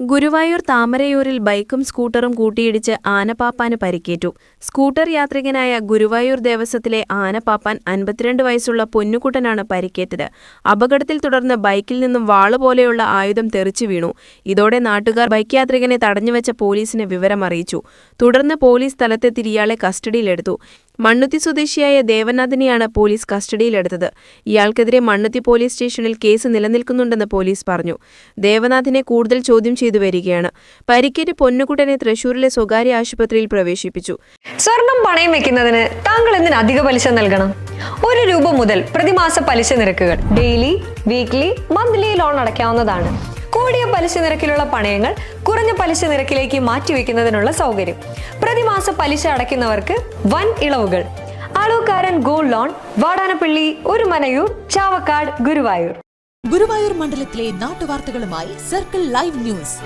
Guruvayur താമരയൂരിൽ ബൈക്കും സ്കൂട്ടറും കൂട്ടിയിടിച്ച് ആനപ്പാപ്പാന് പരിക്കേറ്റു. സ്കൂട്ടർ യാത്രികനായ ഗുരുവായൂർ ദേവസ്വത്തിലെ ആനപ്പാപ്പാൻ അൻപത്തിരണ്ട് വയസ്സുള്ള പൊന്നുകുട്ടനാണ് പരിക്കേറ്റത്. അപകടത്തിൽ തുടർന്ന് ബൈക്കിൽ നിന്നും വാൾ പോലെയുള്ള ആയുധം തെറിച്ചു വീണു. ഇതോടെ നാട്ടുകാർ ബൈക്ക് യാത്രികനെ തടഞ്ഞുവെച്ച പോലീസിന് വിവരമറിയിച്ചു. തുടർന്ന് പോലീസ് സ്ഥലത്തെത്തി ഇയാളെ കസ്റ്റഡിയിലെടുത്തു. മണ്ണുത്തി സ്വദേശിയായ ദേവനാഥിനെയാണ് പോലീസ് കസ്റ്റഡിയിലെടുത്തത്. ഇയാൾക്കെതിരെ മണ്ണുത്തി പോലീസ് സ്റ്റേഷനിൽ കേസ് നിലനിൽക്കുന്നുണ്ടെന്ന് പോലീസ് പറഞ്ഞു. ദേവനാഥിനെ കൂടുതൽ ചോദ്യം ചെയ്തു വരികയാണ്. പരിക്കേറ്റ് പൊന്നുകുട്ടനെ തൃശൂരിലെ സ്വകാര്യ ആശുപത്രിയിൽ പ്രവേശിപ്പിച്ചു. സ്വർണം പണയം വെക്കുന്നതിന് താങ്കൾ എന്തിന് അധിക പലിശ നൽകണം? ഒരു രൂപ മുതൽ പ്രതിമാസ പലിശ നിരക്കുകൾ ഡെയിലി വീക്ക്ലി മന്ത്ലി ലോൺ അടയ്ക്കാവുന്നതാണ്. കൂടിയ പലിശ നിരക്കിലുള്ള പണയങ്ങൾ കുറഞ്ഞ പലിശ നിരക്കിലേക്ക് മാറ്റിവെക്കുന്നതിനുള്ള സൗകര്യം. പ്രതിമാസ പലിശ അടയ്ക്കുന്നവർക്ക് വൻ ഇളവുകൾ. ആളൂക്കാരൻ ഗോൾഡ് ലോൺ വാടാനപ്പള്ളി ഒരു മനയൂർ ചാവക്കാട് ഗുരുവായൂർ. ഗുരുവായൂർ മണ്ഡലത്തിലെ നാട്ടുവാർത്തകളുമായി സർക്കിൾ ലൈവ് ന്യൂസ്.